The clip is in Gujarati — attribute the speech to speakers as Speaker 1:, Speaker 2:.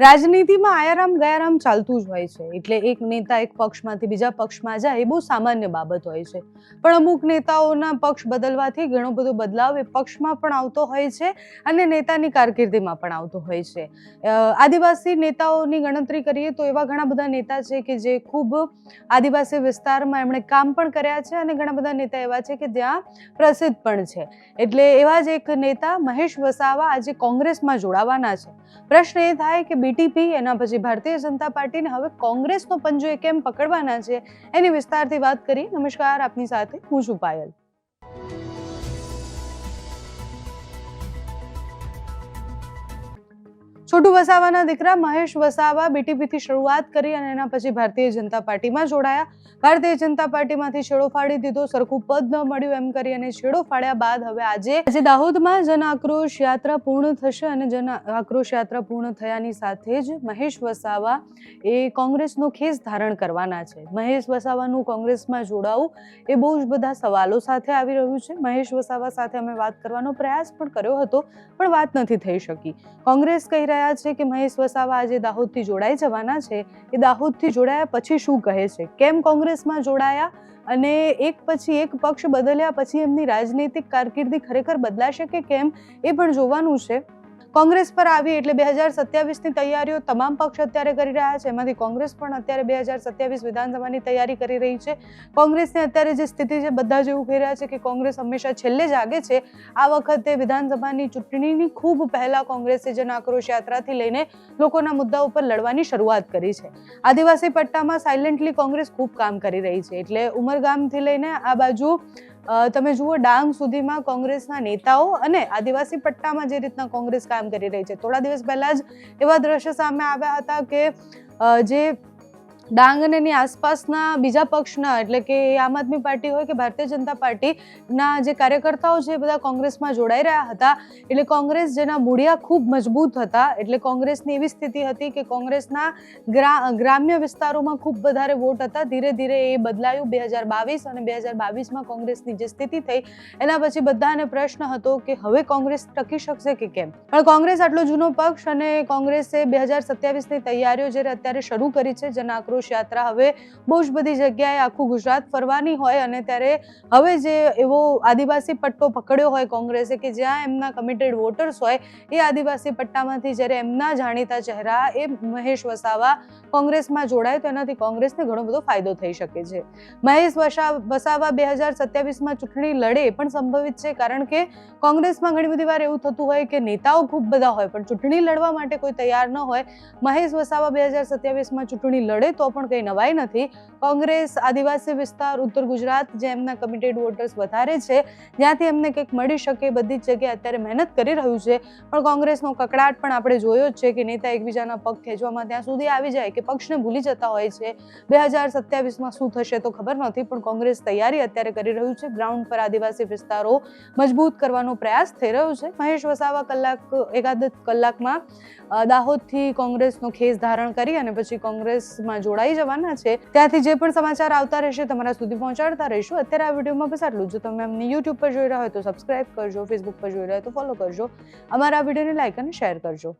Speaker 1: રાજનીતિમાં આયારામ ગયારામ ચાલતું જ હોય છે. એટલે એક નેતા એક પક્ષમાંથી બીજા પક્ષમાં જાય એ બહુ સામાન્ય બાબત હોય છે. પણ અમુક નેતાઓના પક્ષ બદલવાથી ઘણો બધો બદલાવ એ પક્ષમાં પણ આવતો હોય છે અને નેતાની કારકિર્દીમાં પણ આવતો હોય છે. આદિવાસી નેતાઓની ગણતરી કરીએ તો એવા ઘણા બધા નેતા છે કે જે ખૂબ આદિવાસી વિસ્તારમાં એમણે કામ પણ કર્યા છે અને ઘણા બધા નેતા એવા છે કે જ્યાં પ્રસિદ્ધ પણ છે. એટલે એવા જ એક નેતા મહેશ વસાવા આજે કોંગ્રેસમાં જોડાવાના છે. પ્રશ્ન એ થાય કે બીટીપી, એના પછી ભારતીય જનતા પાર્ટીને હવે કોંગ્રેસનો પંજો એ કેમ પકડવાના છે એની વિસ્તારથી વાત કરી. નમસ્કાર, આપની સાથે હું છું પાયલ. છોટુ વસાવાના દીકરા મહેશ વસાવા બીટીપીથી શરૂઆત કરી અને એના પછી ભારતીય જનતા પાર્ટીમાં જોડાયા. ભારતીય જનતા પાર્ટીમાંથી છેડો ફાડી દીધો, સરખું પદ ન મળ્યું એમ કરી અને છેડો ફાડ્યા બાદ હવે આજે આજે દાહોદમાં જન આક્રોશ યાત્રા પૂર્ણ થશે અને જન આક્રોશ યાત્રા પૂર્ણ થયાની સાથે જ મહેશ વસાવા એ કોંગ્રેસનો ખેસ ધારણ કરવાના છે. મહેશ વસાવાનું કોંગ્રેસમાં જોડાવું એ બહુ જ બધા સવાલો સાથે આવી રહ્યું છે. મહેશ વસાવા સાથે અમે વાત કરવાનો પ્રયાસ પણ કર્યો હતો, પણ વાત નથી થઈ શકી. કોંગ્રેસ કહી રહ્યા છે કે મહેશ વસાવા આજે દાહોદથી જોડાઈ જવાના છે? એ દાહોદથી જોડાયા પછી શું કહે છે? કેમ કોંગ્રેસમાં જોડાયા? અને એક પછી એક પક્ષ બદલ્યા પછી એમની રાજનૈતિક કારકિર્દી ખરેખર બદલાશે કે કેમ? એ પણ જોવાનું છે. કોંગ્રેસ પર આવી એટલે બે હજાર સત્યાવીસની તૈયારીઓ તમામ પક્ષ અત્યારે કરી રહ્યા છે. એમાંથી કોંગ્રેસ પણ અત્યારે બે હજાર સત્યાવીસ વિધાનસભાની તૈયારી કરી રહી છે. કોંગ્રેસની અત્યારે જે સ્થિતિ છે બધા જ એવું કહી રહ્યા છે કે કોંગ્રેસ હંમેશા છેલ્લે જ આગે છે. આ વખતે વિધાનસભાની ચૂંટણીની ખૂબ પહેલાં કોંગ્રેસે જન આક્રોશ યાત્રાથી લઈને લોકોના મુદ્દા ઉપર લડવાની શરૂઆત કરી છે. આદિવાસી પટ્ટામાં સાયલેન્ટલી કોંગ્રેસ ખૂબ કામ કરી રહી છે. એટલે ઉમરગામથી લઈને આ બાજુ તમે જુઓ, ડાંગ સુધીમાં કોંગ્રેસના નેતાઓ અને આદિવાસી પટ્ટામાં જે રીતના કોંગ્રેસ કામ કરી રહી છે. થોડા દિવસ પહેલા જ એવા દ્રશ્ય સામે આવ્યા હતા કે જે ડાંગ અને એની આસપાસના બીજા પક્ષના, એટલે કે આમ આદમી પાર્ટી હોય કે ભારતીય જનતા પાર્ટીના જે કાર્યકર્તાઓ છે એ બધા કોંગ્રેસમાં જોડાઈ રહ્યા હતા. એટલે કોંગ્રેસ જેના મૂળિયા ખૂબ મજબૂત હતા. એટલે કોંગ્રેસની એવી સ્થિતિ હતી કે કોંગ્રેસના ગ્રામ્ય વિસ્તારોમાં ખૂબ વધારે વોટ હતા. ધીરે ધીરે એ બદલાયું. બે હજાર બાવીસ અને બે હજાર બાવીસમાં કોંગ્રેસની જે સ્થિતિ થઈ, એના પછી બધાને પ્રશ્ન હતો કે હવે કોંગ્રેસ ટકી શકશે કે કેમ? પણ કોંગ્રેસ આટલો જૂનો પક્ષ અને કોંગ્રેસે બે હજાર સત્યાવીસની તૈયારીઓ જ્યારે અત્યારે શરૂ કરી છે, જન આક્રોશ યાત્રા હવે બહુ જ બધી જગ્યાએ આખું ગુજરાત ફરવાની હોય અને ત્યારે હવે જે એવો આદિવાસી પટ્ટો પકડ્યો હોય કોંગ્રેસે કે જ્યાં એમના કમિટેડ વોટર્સ હોય, એ આદિવાસી પટ્ટામાંથી જ્યારે એમના જાણીતા ચહેરા, એ મહેશ વસાવા કોંગ્રેસમાં જોડાય, તો એનાથી કોંગ્રેસને ઘણો બધો ફાયદો થઈ શકે છે. મહેશ વસા, વસાવા બે હજાર સત્યાવીસમાં ચૂંટણી લડે પણ સંભવિત છે, કારણ કે કોંગ્રેસમાં ઘણી બધી વાર એવું થતું હોય કે નેતાઓ ખૂબ બધા હોય, પણ ચૂંટણી લડવા માટે કોઈ તૈયાર ન હોય. મહેશ વસાવા બે હજાર સત્યાવીસમાં ચૂંટણી લડે તો પણ કંઈ નવાઈ નથી. કોંગ્રેસ, આદિવાસી વિસ્તાર, ઉત્તર ગુજરાત જે એમના કમિટેડ વોટર્સ વધારે છે, જ્યાંથી એમને કંઈક મળી શકે બધી જ જગ્યાએ અત્યારે મહેનત કરી રહ્યું છે. પણ કોંગ્રેસનો કકડાટ પણ આપણે જોયો જ છે કે નેતા એકબીજાના પગ ખેંચવામાં ત્યાં સુધી આવી જાય કે પક્ષને ભૂલી જતા હોય છે. બે હજાર સત્યાવીસમાં શું થશે તો ખબર નથી, પણ કોંગ્રેસ તૈયારી અત્યારે કરી રહ્યું છે. ગ્રાઉન્ડ પર આદિવાસી વિસ્તારો મજબૂત કરવાનો પ્રયાસ થઈ રહ્યો છે. મહેશ વસાવા કલાક, એકાદ કલાકમાં દાહોદથી કોંગ્રેસનો ખેસ ધારણ કરી અને પછી કોંગ્રેસમાં જોડાઈ જવાના છે. ત્યાંથી જે પણ સમાચાર આવતા રહેશે, તમારા સુધી પહોંચાડતા રહીશું. અત્યારે આ વિડીયોમાં બસ આટલું જો. તમે અમને યુટ્યુબ પર જોઈ રહ્યા હોય તો સબસ્ક્રાઇબ કરજો ફેસબુક પર જોઈ રહ્યા હોય તો ફોલો કરજો. અમારા વિડીયોને લાઈક અને શેર કરજો.